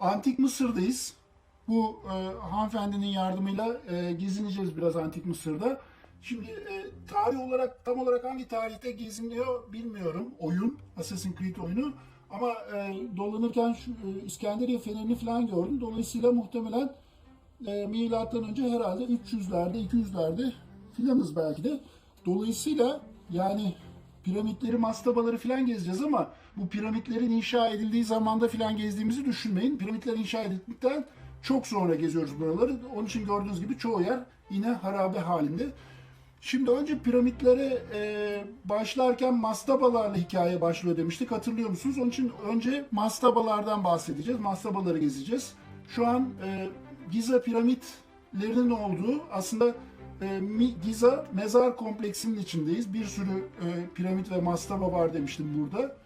Antik Mısır'dayız. Bu e, hanımefendinin yardımıyla e, gezineceğiz biraz Antik Mısır'da. Şimdi e, tarih olarak tam olarak hangi tarihte geziniyor bilmiyorum oyun, Assassin's Creed oyunu. Ama e, dolanırken şu, e, İskenderiye Feneri'ni falan gördüm. Dolayısıyla muhtemelen e, milattan önce herhalde 300'lerde, 200'lerde filanız belki de. Dolayısıyla yani piramitleri, mastabaları filan gezeceğiz ama bu piramitlerin inşa edildiği zamanda filan gezdiğimizi düşünmeyin. Piramitler inşa edildikten çok sonra geziyoruz buraları. Onun için gördüğünüz gibi çoğu yer yine harabe halinde. Şimdi önce piramitlere e, başlarken mastabalarla hikaye başlıyor demiştik. Hatırlıyor musunuz? Onun için önce mastabalardan bahsedeceğiz. Mastabaları gezeceğiz. Şu an e, Giza piramitlerinin olduğu aslında Giza mezar kompleksinin içindeyiz. Bir sürü e, piramit ve mastaba var demiştim burada.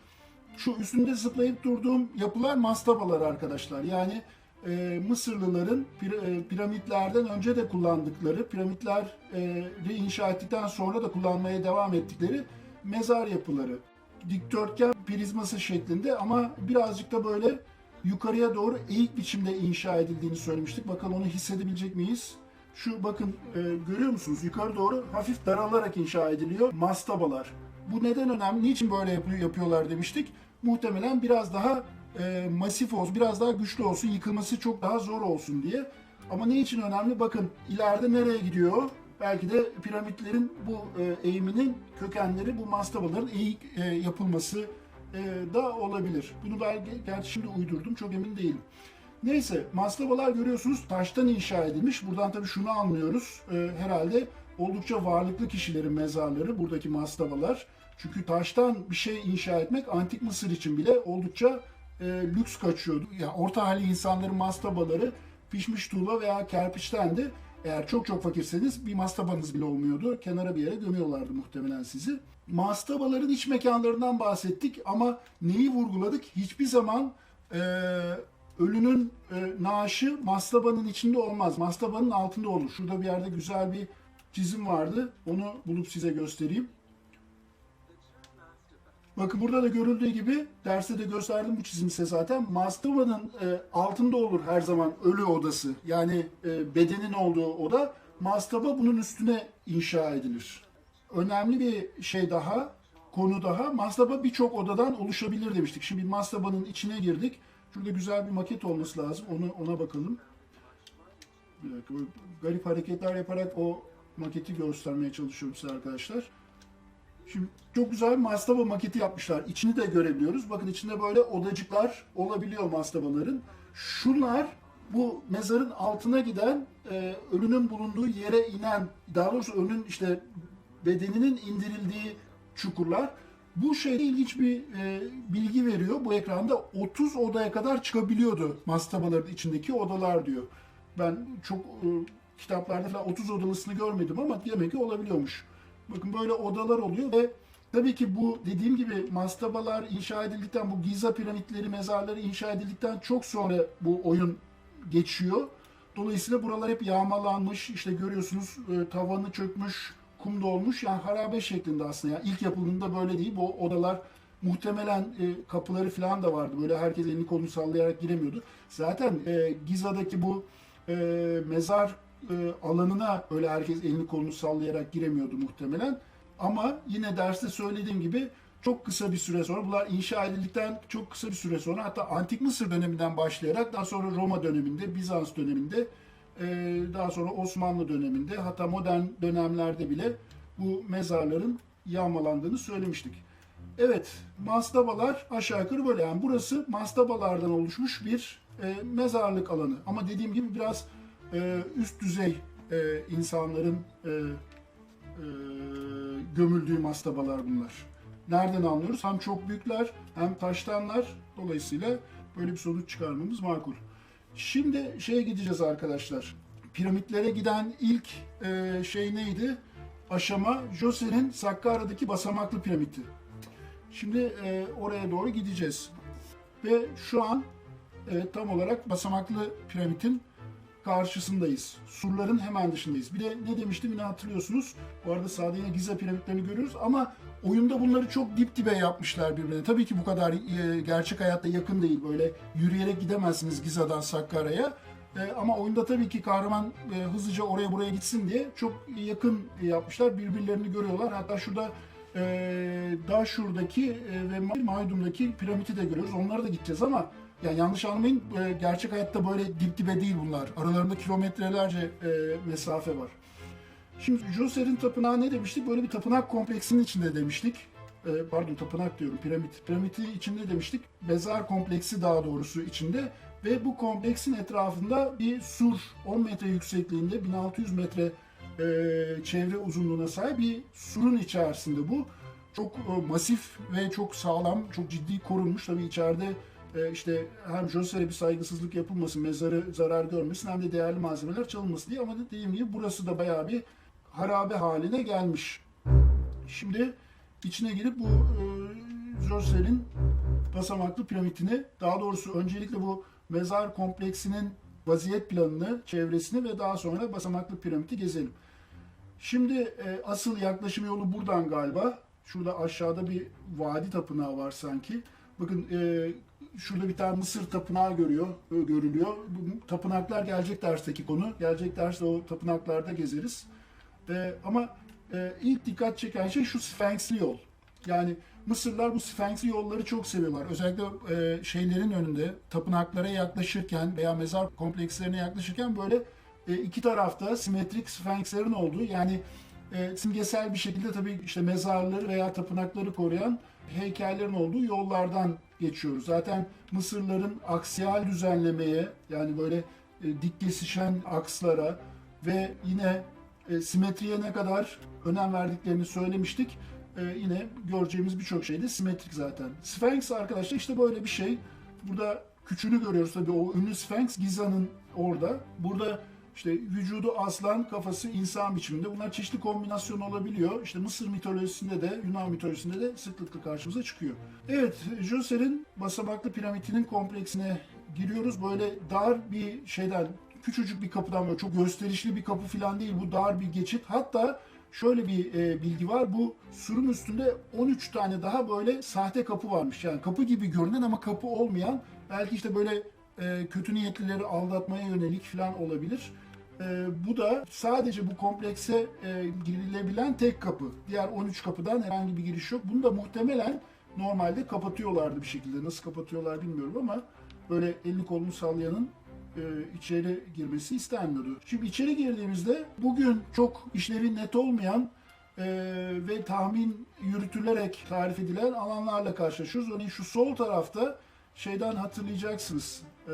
Şu üstünde zıplayıp durduğum yapılar mastabalar arkadaşlar. Yani e, Mısırlıların pir- e, piramitlerden önce de kullandıkları, piramitleri inşa ettikten sonra da kullanmaya devam ettikleri mezar yapıları. Dikdörtgen prizması şeklinde ama birazcık da böyle yukarıya doğru eğik biçimde inşa edildiğini söylemiştik. Bakalım onu hissedebilecek miyiz? Şu bakın e, görüyor musunuz? Yukarı doğru hafif daralarak inşa ediliyor mastabalar. Bu neden önemli? Niçin böyle yapıyor, yapıyorlar demiştik. Muhtemelen biraz daha e, masif olsun, biraz daha güçlü olsun, yıkılması çok daha zor olsun diye. Ama ne için önemli? Bakın ileride nereye gidiyor? Belki de piramitlerin bu e, eğiminin kökenleri bu mastabaların eğik e, yapılması e, da olabilir. Bunu belki gerçi şimdi uydurdum, çok emin değilim. Neyse, mastabalar görüyorsunuz taştan inşa edilmiş. Buradan tabii şunu anlıyoruz. Ee, herhalde oldukça varlıklı kişilerin mezarları buradaki mastabalar. Çünkü taştan bir şey inşa etmek antik Mısır için bile oldukça e, lüks kaçıyordu. Yani orta halli insanların mastabaları pişmiş tuğla veya kerpiçtendi. Eğer çok çok fakirseniz bir mastabanız bile olmuyordu. Kenara bir yere gömüyorlardı muhtemelen sizi. Mastabaların iç mekanlarından bahsettik ama neyi vurguladık? Hiçbir zaman e, ölünün e, naaşı mastabanın içinde olmaz. Mastabanın altında olur. Şurada bir yerde güzel bir çizim vardı. Onu bulup size göstereyim. Bakın burada da görüldüğü gibi derste de gösterdim bu çizimi size zaten. Mastabanın e, altında olur her zaman ölü odası. Yani e, bedenin olduğu oda. Mastaba bunun üstüne inşa edilir. Önemli bir şey daha, konu daha. Mastaba birçok odadan oluşabilir demiştik. Şimdi mastabanın içine girdik. Şurada güzel bir maket olması lazım. Onu ona bakalım. Bir dakika, garip hareketler yaparak o maketi göstermeye çalışıyorum size arkadaşlar. Şimdi çok güzel bir mastaba maketi yapmışlar. İçini de görebiliyoruz. Bakın içinde böyle odacıklar olabiliyor mastabaların. Şunlar bu mezarın altına giden, e, ölünün bulunduğu yere inen, daha doğrusu ölünün işte bedeninin indirildiği çukurlar. Bu şeyde ilginç bir e, bilgi veriyor. Bu ekranda 30 odaya kadar çıkabiliyordu mastabaların içindeki odalar diyor. Ben çok e, kitaplarda falan 30 odalısını görmedim ama demek ki olabiliyormuş. Bakın böyle odalar oluyor ve tabii ki bu dediğim gibi mastabalar inşa edildikten, bu Giza piramitleri, mezarları inşa edildikten çok sonra bu oyun geçiyor. Dolayısıyla buralar hep yağmalanmış. İşte görüyorsunuz e, tavanı çökmüş, kum dolmuş. Yani harabe şeklinde aslında. Yani ilk yapıldığında böyle değil. Bu odalar muhtemelen e, kapıları falan da vardı. Böyle herkes elini kolunu sallayarak giremiyordu. Zaten e, Giza'daki bu e, mezar e, alanına öyle herkes elini kolunu sallayarak giremiyordu muhtemelen. Ama yine derste söylediğim gibi çok kısa bir süre sonra bunlar inşa edildikten çok kısa bir süre sonra hatta Antik Mısır döneminden başlayarak daha sonra Roma döneminde, Bizans döneminde daha sonra Osmanlı döneminde hatta modern dönemlerde bile bu mezarların yağmalandığını söylemiştik. Evet, mastabalar aşağı yukarı böyle. Yani burası mastabalardan oluşmuş bir e, mezarlık alanı. Ama dediğim gibi biraz e, üst düzey e, insanların e, e, gömüldüğü mastabalar bunlar. Nereden anlıyoruz? Hem çok büyükler hem taştanlar. Dolayısıyla böyle bir sonuç çıkarmamız makul. Şimdi şeye gideceğiz arkadaşlar. Piramitlere giden ilk e, şey neydi? Aşama Jose'nin Sakkara'daki basamaklı piramidi. Şimdi e, oraya doğru gideceğiz. Ve şu an e, tam olarak basamaklı piramidin karşısındayız. Surların hemen dışındayız. Bir de ne demiştim yine hatırlıyorsunuz. Bu arada sağda yine Giza piramitlerini görüyoruz ama oyunda bunları çok dip dibe yapmışlar birbirine. Tabii ki bu kadar e, gerçek hayatta yakın değil. Böyle yürüyerek gidemezsiniz Giza'dan Sakarya'ya. E, ama oyunda tabii ki kahraman e, hızlıca oraya buraya gitsin diye çok yakın yapmışlar. Birbirlerini görüyorlar. Hatta şurada e, daha şuradaki e, ve Maydum'daki piramidi de görüyoruz. Onlara da gideceğiz ama yani yanlış anlamayın e, gerçek hayatta böyle dip dibe değil bunlar. Aralarında kilometrelerce e, mesafe var. Şimdi Joser'in tapınağı ne demiştik? Böyle bir tapınak kompleksinin içinde demiştik. E, pardon tapınak diyorum piramit. Piramidi içinde demiştik. Mezar kompleksi daha doğrusu içinde. Ve bu kompleksin etrafında bir sur 10 metre yüksekliğinde 1600 metre e, çevre uzunluğuna sahip bir surun içerisinde bu. Çok e, masif ve çok sağlam, çok ciddi korunmuş. Tabii içeride e, işte hem Joser'e bir saygısızlık yapılmasın, mezarı zarar görmesin hem de değerli malzemeler çalınmasın diye. Ama dediğim gibi burası da bayağı bir harabe haline gelmiş. Şimdi içine girip bu e, Joser'in basamaklı piramidini, daha doğrusu öncelikle bu mezar kompleksinin vaziyet planını, çevresini ve daha sonra basamaklı piramidi gezelim. Şimdi e, asıl yaklaşım yolu buradan galiba. Şurada aşağıda bir vadi tapınağı var sanki. Bakın e, şurada bir tane Mısır tapınağı görüyor, e, görülüyor. Bu tapınaklar gelecek dersteki konu. Gelecek derste o tapınaklarda gezeriz. E, ama e, ilk dikkat çeken şey şu Sphinx'li yol. Yani Mısırlar bu Sphinx'li yolları çok seviyorlar. Özellikle e, şeylerin önünde tapınaklara yaklaşırken veya mezar komplekslerine yaklaşırken böyle e, iki tarafta simetrik Sphinx'lerin olduğu yani e, simgesel bir şekilde tabii işte mezarları veya tapınakları koruyan heykellerin olduğu yollardan geçiyoruz. Zaten Mısırların aksiyal düzenlemeye yani böyle e, dik kesişen akslara ve yine e, simetriye ne kadar önem verdiklerini söylemiştik. E, yine göreceğimiz birçok şey de simetrik zaten. Sphinx arkadaşlar işte böyle bir şey. Burada küçüğünü görüyoruz tabii o ünlü Sphinx Giza'nın orada. Burada işte vücudu aslan, kafası insan biçiminde. Bunlar çeşitli kombinasyon olabiliyor. İşte Mısır mitolojisinde de, Yunan mitolojisinde de sıklıkla karşımıza çıkıyor. Evet, Joser'in basamaklı piramidinin kompleksine giriyoruz. Böyle dar bir şeyden, küçücük bir kapıdan böyle çok gösterişli bir kapı falan değil. Bu dar bir geçit. Hatta şöyle bir e, bilgi var. Bu surun üstünde 13 tane daha böyle sahte kapı varmış. Yani kapı gibi görünen ama kapı olmayan. Belki işte böyle e, kötü niyetlileri aldatmaya yönelik falan olabilir. E, bu da sadece bu komplekse e, girilebilen tek kapı. Diğer 13 kapıdan herhangi bir giriş yok. Bunu da muhtemelen normalde kapatıyorlardı bir şekilde. Nasıl kapatıyorlar bilmiyorum ama böyle elini kolunu sallayanın içeri girmesi istenmiyordu. Şimdi içeri girdiğimizde bugün çok işlevi net olmayan e, ve tahmin yürütülerek tarif edilen alanlarla karşılaşıyoruz. Örneğin şu sol tarafta şeyden hatırlayacaksınız. E,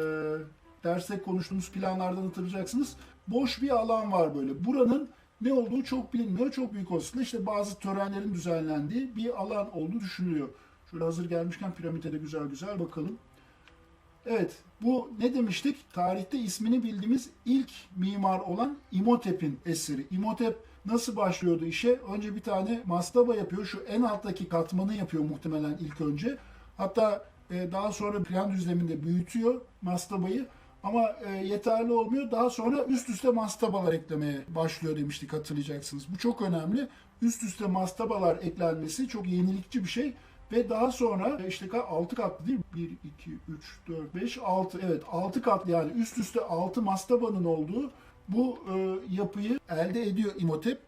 derste konuştuğumuz planlardan hatırlayacaksınız. Boş bir alan var böyle. Buranın ne olduğu çok bilinmiyor. Çok büyük olasılıkla işte bazı törenlerin düzenlendiği bir alan olduğu düşünülüyor. Şöyle hazır gelmişken piramide de güzel güzel bakalım. Evet, bu ne demiştik? Tarihte ismini bildiğimiz ilk mimar olan İmhotep'in eseri. İmhotep nasıl başlıyordu işe? Önce bir tane mastaba yapıyor. Şu en alttaki katmanı yapıyor muhtemelen ilk önce. Hatta e, daha sonra plan düzleminde büyütüyor mastabayı. Ama e, yeterli olmuyor. Daha sonra üst üste mastabalar eklemeye başlıyor demiştik hatırlayacaksınız. Bu çok önemli. Üst üste mastabalar eklenmesi çok yenilikçi bir şey. Ve daha sonra işte 6 katlı değil mi? 1, 2, 3, 4, 5, 6. Evet 6 katlı yani üst üste 6 mastabanın olduğu bu e, yapıyı elde ediyor İmhotep.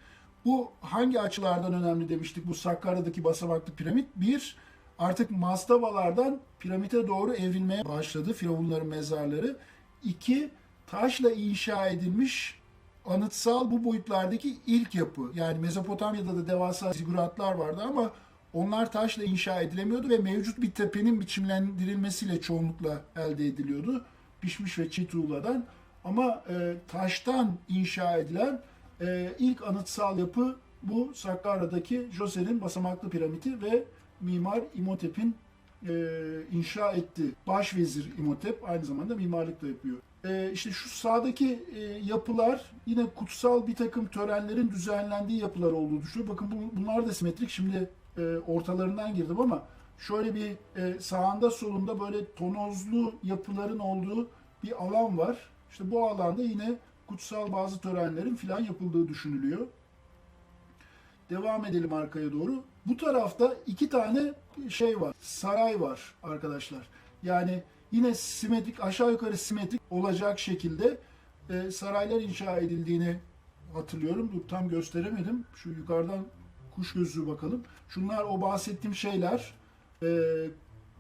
Bu hangi açılardan önemli demiştik bu Sakarya'daki basamaklı piramit? Bir, artık mastabalardan piramite doğru evrilmeye başladı firavunların mezarları. İki, taşla inşa edilmiş anıtsal bu boyutlardaki ilk yapı. Yani Mezopotamya'da da devasa ziguratlar vardı ama onlar taşla inşa edilemiyordu ve mevcut bir tepenin biçimlendirilmesiyle çoğunlukla elde ediliyordu. Pişmiş ve çiğ tuğladan. Ama e, taştan inşa edilen e, ilk anıtsal yapı bu Sakarya'daki Joser'in basamaklı piramidi ve mimar İmhotep'in e, inşa etti. Başvezir İmhotep aynı zamanda mimarlık da yapıyor. E, işte şu sağdaki e, yapılar yine kutsal bir takım törenlerin düzenlendiği yapılar olduğu düşünüyor. Bakın bu, bunlar da simetrik. Şimdi e, ortalarından girdim ama şöyle bir e, sağında solunda böyle tonozlu yapıların olduğu bir alan var. İşte bu alanda yine kutsal bazı törenlerin filan yapıldığı düşünülüyor. Devam edelim arkaya doğru. Bu tarafta iki tane şey var. Saray var arkadaşlar. Yani yine simetrik aşağı yukarı simetrik olacak şekilde e, saraylar inşa edildiğini hatırlıyorum. Dur tam gösteremedim. Şu yukarıdan kuş gözlüğü bakalım. Şunlar o bahsettiğim şeyler. E,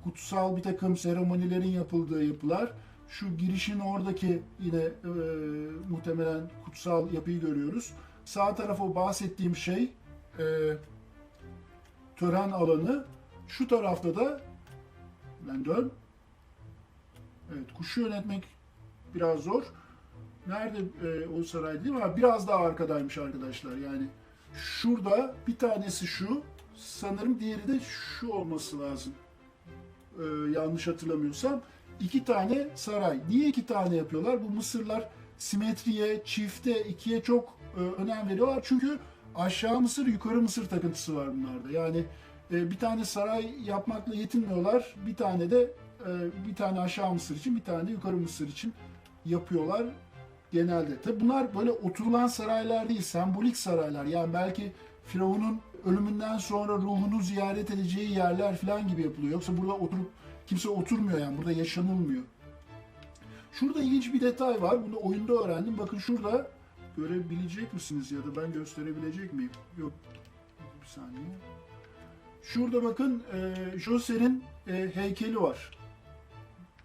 kutsal bir takım seremonilerin yapıldığı yapılar. Şu girişin oradaki yine e, muhtemelen kutsal yapıyı görüyoruz. Sağ tarafı o bahsettiğim şey e, tören alanı. Şu tarafta da ben dön. Evet, kuşu yönetmek biraz zor. Nerede e, o saray değil mi? Biraz daha arkadaymış arkadaşlar. Yani şurada bir tanesi şu. Sanırım diğeri de şu olması lazım. E, yanlış hatırlamıyorsam. iki tane saray. Niye iki tane yapıyorlar? Bu Mısırlar simetriye, çifte, ikiye çok e, önem veriyorlar. Çünkü aşağı Mısır, yukarı Mısır takıntısı var bunlarda. Yani e, bir tane saray yapmakla yetinmiyorlar. Bir tane de e, bir tane aşağı Mısır için, bir tane de yukarı Mısır için yapıyorlar genelde. Tabi bunlar böyle oturulan saraylar değil, sembolik saraylar. Yani belki Firavun'un ölümünden sonra ruhunu ziyaret edeceği yerler falan gibi yapılıyor. Yoksa burada oturup kimse oturmuyor yani. Burada yaşanılmıyor. Şurada ilginç bir detay var. Bunu oyunda öğrendim. Bakın şurada görebilecek misiniz ya da ben gösterebilecek miyim? Yok. Bir saniye. Şurada bakın e, Joser'in e, heykeli var.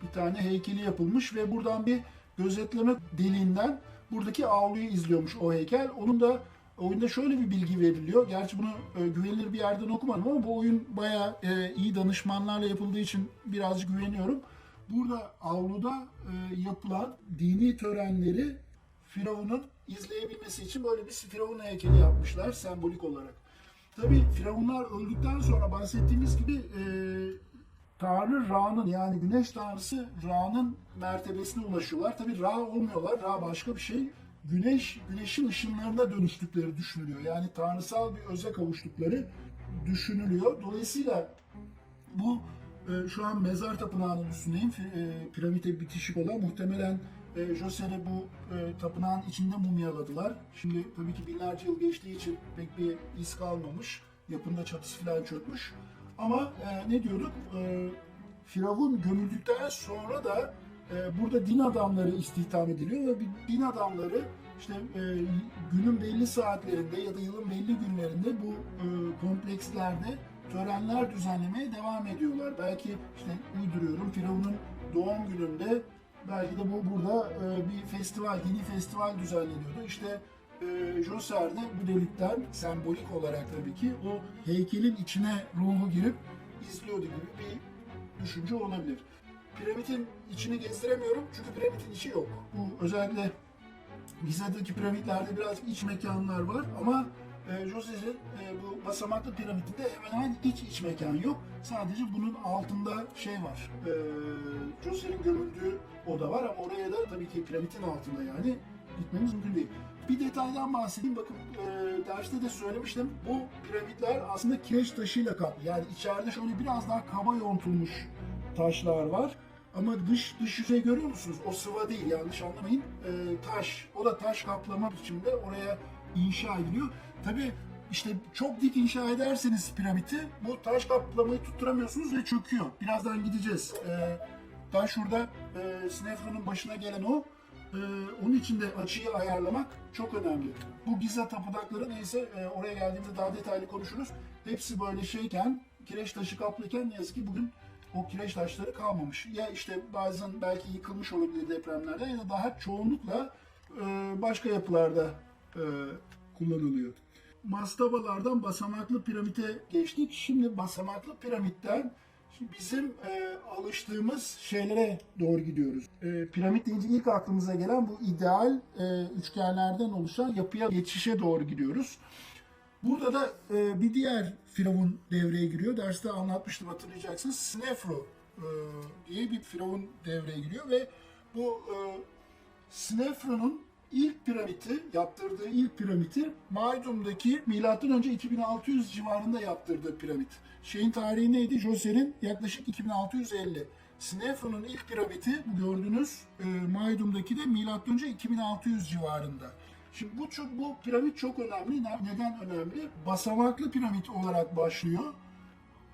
Bir tane heykeli yapılmış ve buradan bir gözetleme deliğinden buradaki avluyu izliyormuş o heykel. Onun da oyunda şöyle bir bilgi veriliyor. Gerçi bunu e, güvenilir bir yerden okumadım ama bu oyun bayağı e, iyi danışmanlarla yapıldığı için birazcık güveniyorum. Burada avluda e, yapılan dini törenleri Firavun'un izleyebilmesi için böyle bir Firavun heykeli yapmışlar sembolik olarak. Tabii Firavunlar öldükten sonra bahsettiğimiz gibi e, Tanrı Ra'nın yani güneş tanrısı Ra'nın mertebesine ulaşıyorlar. Tabii Ra olmuyorlar. Ra başka bir şey. Güneş, güneşin ışınlarına dönüştükleri düşünülüyor. Yani tanrısal bir öze kavuştukları düşünülüyor. Dolayısıyla bu e, şu an mezar tapınağının üstündeyim. E, piramide bitişik olan muhtemelen e, Joser'i bu e, tapınağın içinde mumyaladılar. Şimdi tabii ki binlerce yıl geçtiği için pek bir iz kalmamış. Yapında çatısı falan çökmüş. Ama e, ne diyorduk? E, Firavun gömüldükten sonra da e, burada din adamları istihdam ediliyor ve bir din adamları işte e, günün belli saatlerinde ya da yılın belli günlerinde bu e, komplekslerde törenler düzenlemeye devam ediyorlar. Belki işte uyduruyorum Firavun'un doğum gününde belki de bu burada e, bir festival, dini festival düzenleniyordu. İşte e, Joser de bu delikten sembolik olarak tabii ki o heykelin içine ruhu girip izliyordu gibi bir düşünce olabilir. Piramidin içini gezdiremiyorum çünkü piramidin içi yok. Bu özellikle Giza'daki piramitlerde biraz iç mekanlar var ama e, Jose'nin e, bu basamaklı piramidinde hemen hemen iç iç mekan yok. Sadece bunun altında şey var. E, Jose'nin gömüldüğü oda var ama oraya da tabii ki piramidin altında yani gitmemiz mümkün değil. Bir detaydan bahsedeyim. Bakın e, derste de söylemiştim. Bu piramitler aslında kireç taşıyla kaplı. Yani içeride şöyle biraz daha kaba yontulmuş taşlar var. Ama dış dış yüzey görüyor musunuz? O sıva değil yanlış anlamayın. E, taş. O da taş kaplama biçimde oraya inşa ediliyor. Tabii işte çok dik inşa ederseniz piramidi bu taş kaplamayı tutturamıyorsunuz ve çöküyor. Birazdan gideceğiz. E, daha şurada e, Snefron'un başına gelen o. E, onun için de açıyı ayarlamak çok önemli. Bu Giza tapınakları neyse e, oraya geldiğimizde daha detaylı konuşuruz. Hepsi böyle şeyken, kireç taşı kaplıken ne yazık ki bugün o kireç taşları kalmamış. Ya işte bazen belki yıkılmış olabilir depremlerde ya da daha çoğunlukla e, başka yapılarda e, kullanılıyor. Mastabalardan basamaklı piramite geçtik. Şimdi basamaklı piramitten bizim e, alıştığımız şeylere doğru gidiyoruz. E, piramit deyince ilk aklımıza gelen bu ideal e, üçgenlerden oluşan yapıya geçişe doğru gidiyoruz. Burada da e, bir diğer firavun devreye giriyor. Derste anlatmıştım hatırlayacaksınız. Snefru e, diye bir firavun devreye giriyor ve bu e, Snefru'nun ilk piramidi, yaptırdığı ilk piramidi Maydum'daki önce 2600 civarında yaptırdığı piramit. Şeyin tarihi neydi? Joser'in yaklaşık 2650. Snefru'nun ilk piramidi bu gördüğünüz e, Maydum'daki de önce 2600 civarında. Şimdi bu çok, bu piramit çok önemli. Ne- Neden önemli? Basamaklı piramit olarak başlıyor.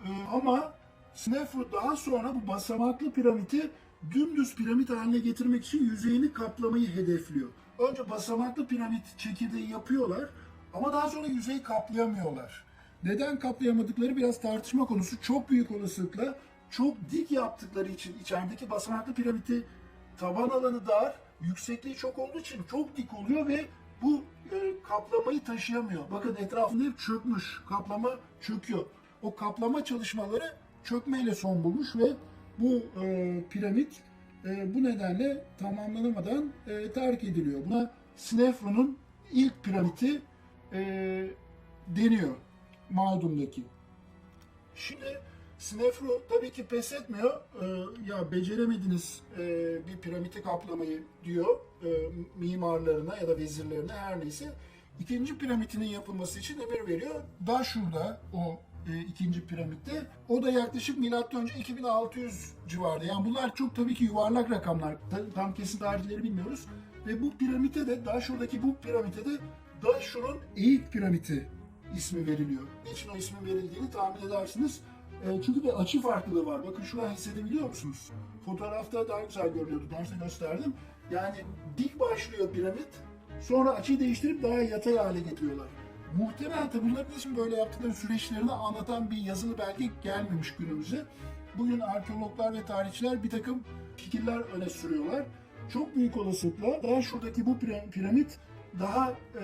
Ee, ama Snefru daha sonra bu basamaklı piramidi dümdüz piramit haline getirmek için yüzeyini kaplamayı hedefliyor. Önce basamaklı piramit çekirdeği yapıyorlar ama daha sonra yüzeyi kaplayamıyorlar. Neden kaplayamadıkları biraz tartışma konusu. Çok büyük olasılıkla çok dik yaptıkları için içerideki basamaklı piramidi taban alanı dar, yüksekliği çok olduğu için çok dik oluyor ve bu e, kaplamayı taşıyamıyor. Bakın etrafında hep çökmüş. Kaplama çöküyor. O kaplama çalışmaları çökmeyle son bulmuş ve bu e, piramit e, bu nedenle tamamlanamadan e, terk ediliyor. Buna Snefru'nun ilk piramidi e, deniyor Mağdum'daki. Şimdi Snefru tabii ki pes etmiyor. Ee, ya beceremediniz e, bir piramidi kaplamayı diyor e, mimarlarına ya da vezirlerine her neyse. İkinci piramidinin yapılması için emir veriyor. Daha şurada o e, ikinci piramitte. O da yaklaşık milattan önce 2600 civarında. Yani bunlar çok tabii ki yuvarlak rakamlar. Ta- Tam kesin tarihleri bilmiyoruz. Ve bu piramite de daha şuradaki bu piramite de Daşur'un Eğik piramidi ismi veriliyor. Niçin o ismin verildiğini tahmin edersiniz. E, çünkü bir açı farklılığı var. Bakın şu an hissedebiliyor musunuz? Fotoğrafta daha güzel görünüyordu. Size gösterdim. Yani dik başlıyor piramit. Sonra açıyı değiştirip daha yatay hale getiriyorlar. Muhtemelen tabi bunların için böyle yaptıkları süreçlerini anlatan bir yazılı belge gelmemiş günümüze. Bugün arkeologlar ve tarihçiler bir takım fikirler öne sürüyorlar. Çok büyük olasılıkla daha şuradaki bu pira- piramit daha e,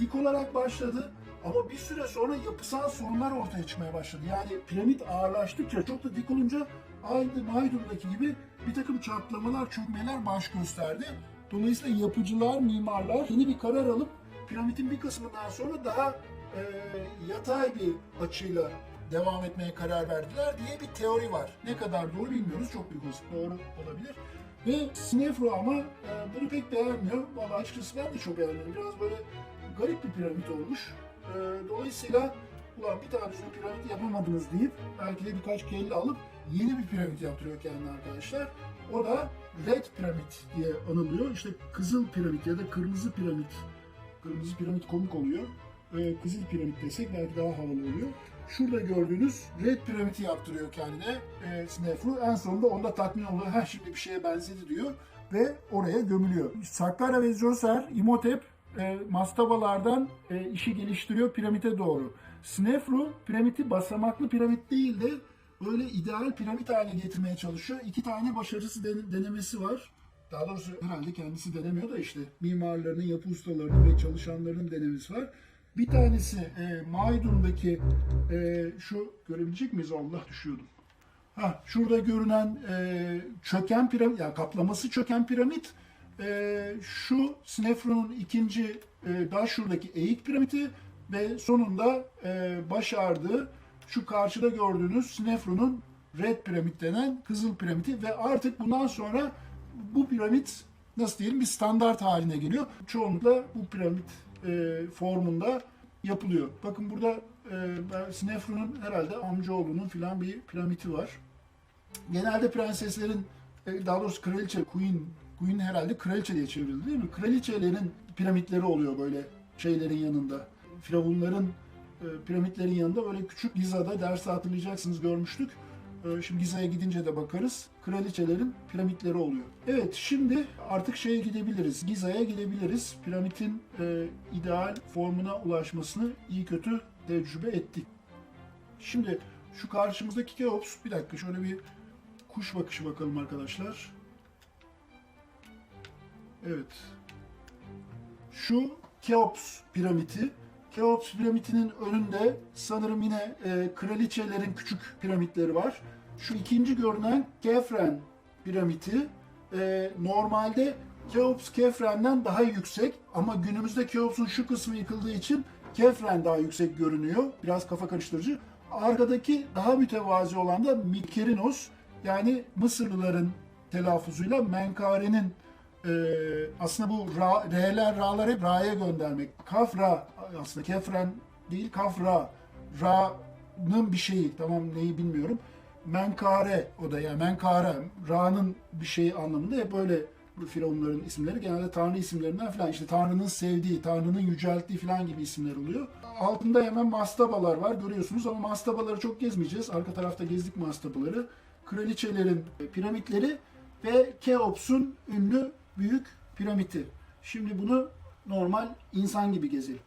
dik olarak başladı ama bir süre sonra yapısal sorunlar ortaya çıkmaya başladı. Yani piramit ağırlaştıkça çok da dik olunca aynı Maydun'daki gibi bir takım çatlamalar, çökmeler baş gösterdi. Dolayısıyla yapıcılar, mimarlar yeni bir karar alıp piramidin bir kısmından sonra daha e, yatay bir açıyla devam etmeye karar verdiler diye bir teori var. Ne kadar doğru bilmiyoruz. Çok büyük olasılık doğru olabilir. Ve Snefru ama e, bunu pek beğenmiyor. Valla açıkçası ben de çok beğenmiyorum. Biraz böyle garip bir piramit olmuş. E, dolayısıyla ulan bir tane düzgün piramit yapamadınız deyip belki de birkaç kelle alıp yeni bir piramit yaptırıyor kendine arkadaşlar. O da Red Piramit diye anılıyor. İşte Kızıl Piramit ya da Kırmızı Piramit. Kırmızı Piramit komik oluyor. E, Kızıl Piramit desek belki daha havalı oluyor. Şurada gördüğünüz Red Piramid'i yaptırıyor kendine e, Snefru. En sonunda onda tatmin oluyor. Ha şimdi bir şeye benzedi diyor ve oraya gömülüyor. Saqqara ve Djoser, Imhotep e, mastabalardan e, işi geliştiriyor piramite doğru. Snefru piramidi basamaklı piramit değil de böyle ideal piramit haline getirmeye çalışıyor. İki tane başarısı den- denemesi var. Daha doğrusu herhalde kendisi denemiyor da işte mimarlarının, yapı ustalarının ve çalışanlarının denemesi var. Bir tanesi e, Maydun'daki e, şu görebilecek miyiz? Allah düşüyordum. Ha, şurada görünen e, çöken piramit, yani kaplaması çöken piramit, e, şu Snefru'nun ikinci e, daha şuradaki eğik piramidi ve sonunda e, başardığı şu karşıda gördüğünüz Snefru'nun Red Piramit denen Kızıl Piramidi ve artık bundan sonra bu piramit nasıl diyelim bir standart haline geliyor. Çoğunlukla bu piramit e, formunda yapılıyor. Bakın burada e, Snefru'nun herhalde amcaoğlunun filan bir piramidi var. Genelde prenseslerin, e, daha doğrusu kraliçe, queen, queen herhalde kraliçe diye çevrildi değil mi? Kraliçelerin piramitleri oluyor böyle şeylerin yanında. Firavunların e, piramitlerin yanında böyle küçük Giza'da derste hatırlayacaksınız görmüştük. E, Şimdi Giza'ya gidince de bakarız. Kraliçelerin piramitleri oluyor. Evet şimdi artık şeye gidebiliriz. Giza'ya gidebiliriz. Piramidin e, ideal formuna ulaşmasını iyi kötü tecrübe ettik. Şimdi şu karşımızdaki Keops bir dakika şöyle bir kuş bakışı bakalım arkadaşlar. Evet. Şu Keops piramidi. Keops piramidinin önünde sanırım yine e, kraliçelerin küçük piramitleri var. Şu ikinci görünen Kefren piramidi e, normalde Keops Kefren'den daha yüksek ama günümüzde Keops'un şu kısmı yıkıldığı için Kefren daha yüksek görünüyor. Biraz kafa karıştırıcı. Arkadaki daha mütevazi olan da Mykerinos yani Mısırlıların telaffuzuyla Menkare'nin e, aslında bu ra, R'ler, Ra'lar hep Ra'ya göndermek. Kaf Ra aslında Kefren değil Kaf Ra. Ra'nın bir şeyi tamam neyi bilmiyorum. Menkare o da yani Menkare Ra'nın bir şeyi anlamında hep böyle bu firavunların isimleri. Genelde tanrı isimlerinden falan işte tanrının sevdiği, tanrının yücelttiği falan gibi isimler oluyor. Altında hemen mastabalar var görüyorsunuz ama mastabaları çok gezmeyeceğiz. Arka tarafta gezdik mastabaları. Kraliçelerin piramitleri ve Keops'un ünlü büyük piramidi. Şimdi bunu normal insan gibi gezelim.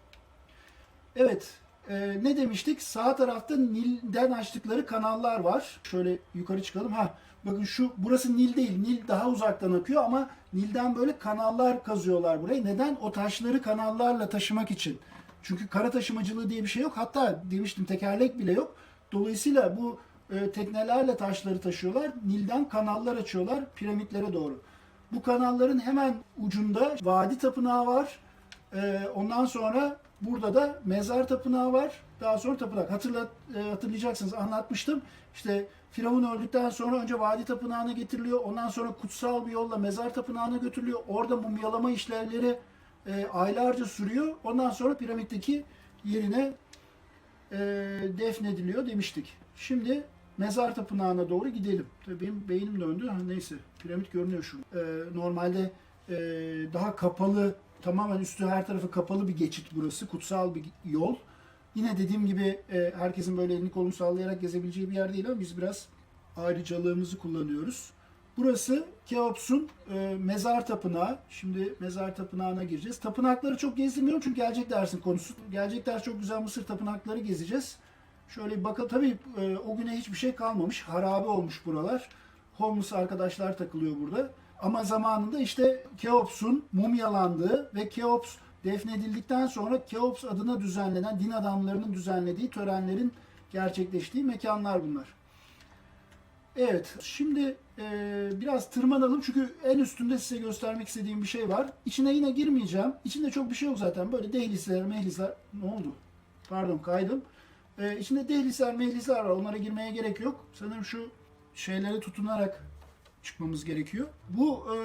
Evet, e, ne demiştik? Sağ tarafta Nil'den açtıkları kanallar var. Şöyle yukarı çıkalım. Ha, bakın şu burası Nil değil. Nil daha uzaktan akıyor ama Nil'den böyle kanallar kazıyorlar burayı. Neden? O taşları kanallarla taşımak için. Çünkü kara taşımacılığı diye bir şey yok. Hatta demiştim tekerlek bile yok. Dolayısıyla bu e, teknelerle taşları taşıyorlar. Nil'den kanallar açıyorlar piramitlere doğru. Bu kanalların hemen ucunda vadi tapınağı var. Ee, ondan sonra burada da mezar tapınağı var. Daha sonra tapınak. Hatırlat, e, hatırlayacaksınız anlatmıştım. İşte Firavun öldükten sonra önce vadi tapınağına getiriliyor. Ondan sonra kutsal bir yolla mezar tapınağına götürülüyor. Orada mumyalama işlemleri e, aylarca sürüyor. Ondan sonra piramitteki yerine e, defnediliyor demiştik. Şimdi mezar tapınağına doğru gidelim. Tabii benim beynim döndü. Ha, neyse piramit görünüyor şu. E, normalde e, daha kapalı, tamamen üstü her tarafı kapalı bir geçit burası. Kutsal bir yol. Yine dediğim gibi e, herkesin böyle elini kolunu sallayarak gezebileceği bir yer değil ama biz biraz ayrıcalığımızı kullanıyoruz. Burası Keops'un e, mezar tapınağı. Şimdi mezar tapınağına gireceğiz. Tapınakları çok gezdirmiyorum çünkü gelecek dersin konusu. Gelecek ders çok güzel Mısır tapınakları gezeceğiz. Şöyle bir bakalım. Tabii e, o güne hiçbir şey kalmamış. Harabe olmuş buralar. Homeless arkadaşlar takılıyor burada. Ama zamanında işte Keops'un mumyalandığı ve Keops defnedildikten sonra Keops adına düzenlenen din adamlarının düzenlediği törenlerin gerçekleştiği mekanlar bunlar. Evet, şimdi e, biraz tırmanalım çünkü en üstünde size göstermek istediğim bir şey var. İçine yine girmeyeceğim. İçinde çok bir şey yok zaten. Böyle dehlizler, mehlisler. Ne oldu? Pardon kaydım. E, içinde dehlizler, mehlisler var. Onlara girmeye gerek yok. Sanırım şu şeylere tutunarak çıkmamız gerekiyor. Bu e,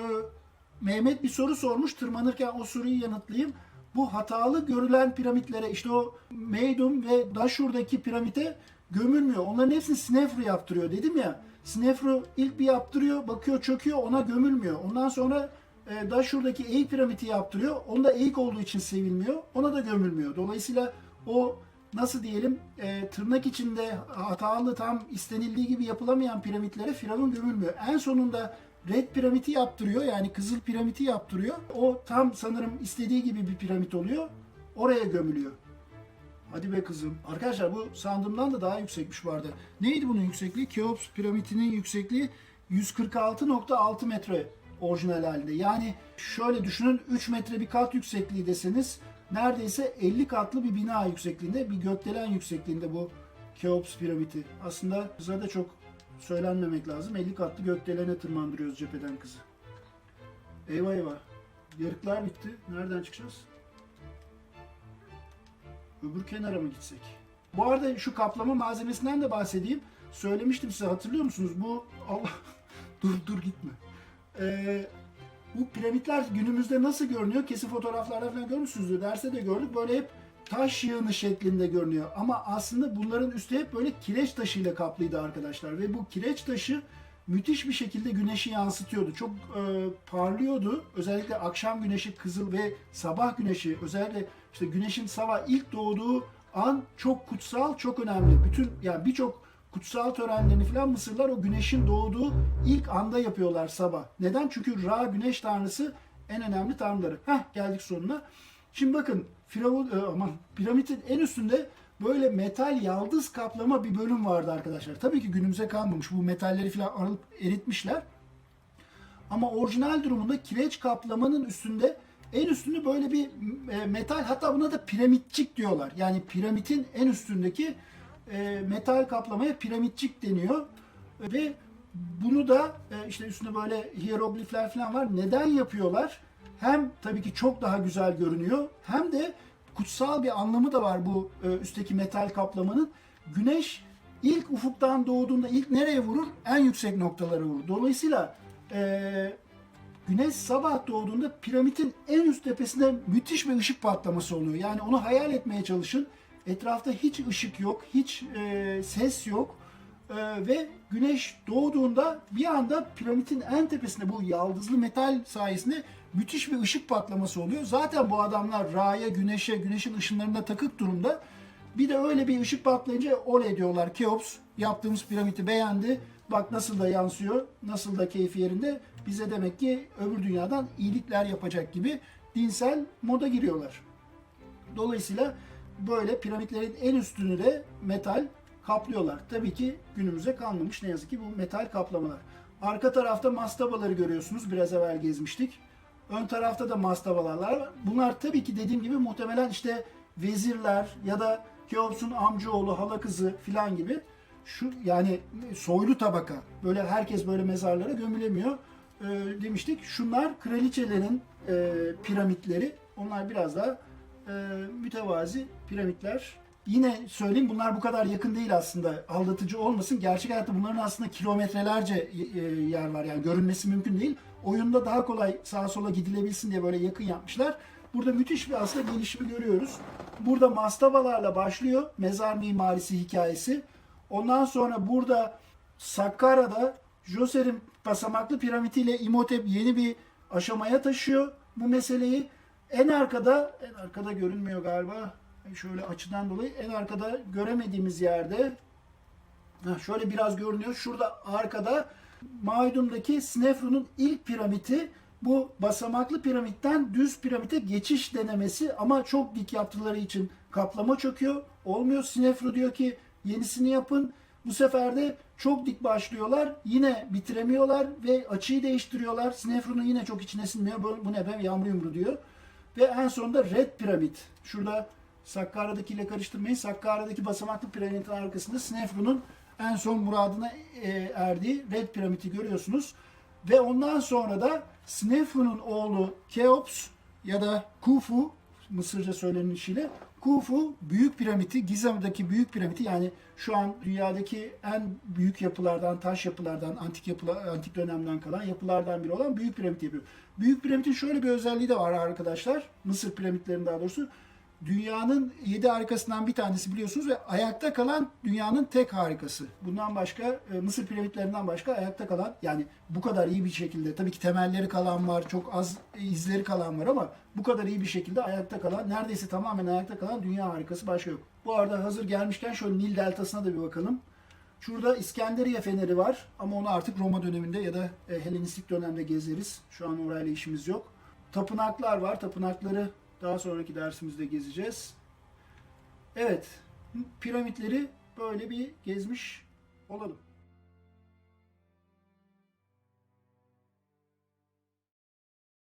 Mehmet bir soru sormuş. Tırmanırken o soruyu yanıtlayayım. Bu hatalı görülen piramitlere işte o Meydum ve Dashur'daki piramite gömülmüyor. Onların hepsini Snefru yaptırıyor dedim ya. Snefru ilk bir yaptırıyor, bakıyor çöküyor, ona gömülmüyor. Ondan sonra e, Dashur'daki Eik piramidi yaptırıyor. Onda Eik olduğu için sevilmiyor. Ona da gömülmüyor. Dolayısıyla o nasıl diyelim e, tırnak içinde hatalı tam istenildiği gibi yapılamayan piramitlere Firavun gömülmüyor. En sonunda Red piramidi yaptırıyor yani Kızıl piramidi yaptırıyor. O tam sanırım istediği gibi bir piramit oluyor. Oraya gömülüyor. Hadi be kızım. Arkadaşlar bu sandığımdan da daha yüksekmiş bu arada. Neydi bunun yüksekliği? Keops piramidinin yüksekliği 146.6 metre orijinal halinde. Yani şöyle düşünün 3 metre bir kat yüksekliği deseniz neredeyse 50 katlı bir bina yüksekliğinde, bir gökdelen yüksekliğinde bu Keops piramidi. Aslında bize de çok söylenmemek lazım. 50 katlı gökdelene tırmandırıyoruz cepheden kızı. Eyvah eyvah. Yarıklar bitti. Nereden çıkacağız? Öbür kenara mı gitsek? Bu arada şu kaplama malzemesinden de bahsedeyim. Söylemiştim size hatırlıyor musunuz? Bu Allah dur dur gitme. Ee, bu piramitler günümüzde nasıl görünüyor? Kesin fotoğraflarda falan görmüşsünüzdür. Derste de gördük. Böyle hep taş yığını şeklinde görünüyor. Ama aslında bunların üstü hep böyle kireç taşıyla kaplıydı arkadaşlar. Ve bu kireç taşı müthiş bir şekilde güneşi yansıtıyordu. Çok e, parlıyordu. Özellikle akşam güneşi kızıl ve sabah güneşi özellikle işte güneşin sabah ilk doğduğu an çok kutsal, çok önemli. Bütün yani birçok kutsal törenlerini falan Mısırlar o güneşin doğduğu ilk anda yapıyorlar sabah. Neden? Çünkü Ra güneş tanrısı en önemli tanrıları. Heh geldik sonuna. Şimdi bakın Firavun e, aman piramidin en üstünde böyle metal yaldız kaplama bir bölüm vardı arkadaşlar. Tabii ki günümüze kalmamış. Bu metalleri falan alıp eritmişler. Ama orijinal durumunda kireç kaplamanın üstünde en üstünde böyle bir e, metal hatta buna da piramitçik diyorlar. Yani piramidin en üstündeki e, metal kaplamaya piramitçik deniyor. Ve bunu da e, işte üstünde böyle hieroglifler falan var. Neden yapıyorlar? Hem tabii ki çok daha güzel görünüyor hem de kutsal bir anlamı da var bu e, üstteki metal kaplamanın. Güneş ilk ufuktan doğduğunda ilk nereye vurur? En yüksek noktalara vurur. Dolayısıyla e, güneş sabah doğduğunda piramidin en üst tepesinde müthiş bir ışık patlaması oluyor. Yani onu hayal etmeye çalışın. Etrafta hiç ışık yok, hiç e, ses yok. Ee, ve güneş doğduğunda bir anda piramidin en tepesinde bu yaldızlı metal sayesinde müthiş bir ışık patlaması oluyor. Zaten bu adamlar Ra'ya, güneşe, güneşin ışınlarına takık durumda. Bir de öyle bir ışık patlayınca oley diyorlar. Keops yaptığımız piramidi beğendi. Bak nasıl da yansıyor, nasıl da keyfi yerinde. Bize demek ki öbür dünyadan iyilikler yapacak gibi dinsel moda giriyorlar. Dolayısıyla böyle piramitlerin en üstünü de metal kaplıyorlar. Tabii ki günümüze kalmamış ne yazık ki bu metal kaplamalar. Arka tarafta mastabaları görüyorsunuz. Biraz evvel gezmiştik. Ön tarafta da mastabalar var. Bunlar tabii ki dediğim gibi muhtemelen işte vezirler ya da Keops'un amcaoğlu, hala kızı filan gibi şu yani soylu tabaka. Böyle herkes böyle mezarlara gömülemiyor. Ee, demiştik. Şunlar kraliçelerin e, piramitleri. Onlar biraz daha e, mütevazi piramitler. Yine söyleyeyim bunlar bu kadar yakın değil aslında. Aldatıcı olmasın. Gerçek hayatta bunların aslında kilometrelerce e, yer var. Yani görünmesi mümkün değil. Oyunda daha kolay sağa sola gidilebilsin diye böyle yakın yapmışlar. Burada müthiş bir aslında gelişimi görüyoruz. Burada mastabalarla başlıyor mezar mimarisi hikayesi. Ondan sonra burada Sakkara'da Joser'in basamaklı piramitiyle İmhotep yeni bir aşamaya taşıyor bu meseleyi. En arkada, en arkada görünmüyor galiba. Şöyle açıdan dolayı en arkada göremediğimiz yerde şöyle biraz görünüyor. Şurada arkada Maydum'daki Snefru'nun ilk piramidi bu basamaklı piramitten düz piramite geçiş denemesi ama çok dik yaptıkları için kaplama çöküyor. Olmuyor. Snefru diyor ki yenisini yapın. Bu sefer de çok dik başlıyorlar. Yine bitiremiyorlar ve açıyı değiştiriyorlar. Snefru'nun yine çok içine sinmiyor. Bu, bu ne be yağmur yumru diyor. Ve en sonunda Red Piramit. Şurada Sakkara'dakiyle karıştırmayın. Sakkara'daki basamaklı piramidin arkasında Snefru'nun en son muradına e, erdiği Red Piramid'i görüyorsunuz. Ve ondan sonra da Snefru'nun oğlu Keops ya da Khufu Mısırca söylenişiyle Khufu büyük piramidi, Gizem'deki büyük piramidi yani şu an dünyadaki en büyük yapılardan, taş yapılardan, antik yapılar, antik dönemden kalan yapılardan biri olan büyük piramit yapıyor. Büyük piramidin şöyle bir özelliği de var arkadaşlar. Mısır piramitlerinin daha doğrusu. Dünyanın yedi harikasından bir tanesi biliyorsunuz ve ayakta kalan dünyanın tek harikası. Bundan başka e, Mısır piramitlerinden başka ayakta kalan yani bu kadar iyi bir şekilde tabii ki temelleri kalan var, çok az izleri kalan var ama bu kadar iyi bir şekilde ayakta kalan, neredeyse tamamen ayakta kalan dünya harikası başka yok. Bu arada hazır gelmişken şöyle Nil deltasına da bir bakalım. Şurada İskenderiye Feneri var ama onu artık Roma döneminde ya da e, Helenistik dönemde gezeriz. Şu an orayla işimiz yok. Tapınaklar var. Tapınakları daha sonraki dersimizde gezeceğiz. Evet, piramitleri böyle bir gezmiş olalım.